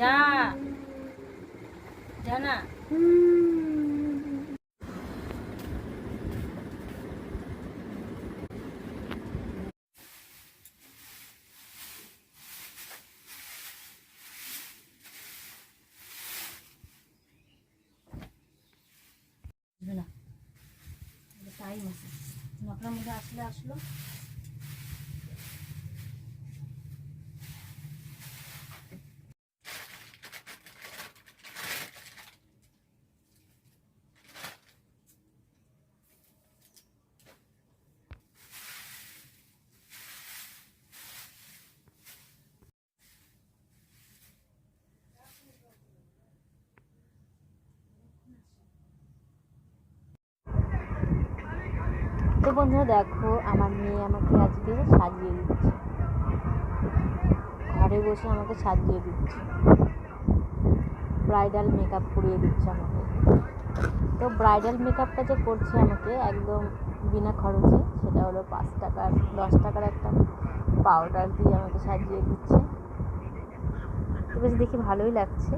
যা জানা আসলে আসলো তো বন্ধুরা দেখো, আমার মেয়ে আমাকে আজকে সাজিয়ে দিচ্ছে। ঘরে বসে আমাকে সাজিয়ে দিচ্ছে। ব্রাইডাল মেকআপ করিয়ে দিচ্ছে আমাকে। তো ব্রাইডাল মেকআপটা যে করছে আমাকে একদম বিনা খরচে, সেটা হলো পাঁচ টাকার, দশ টাকার একটা পাউডার দিয়ে আমাকে সাজিয়ে দিচ্ছে। তো বেশ দেখি ভালোই লাগছে।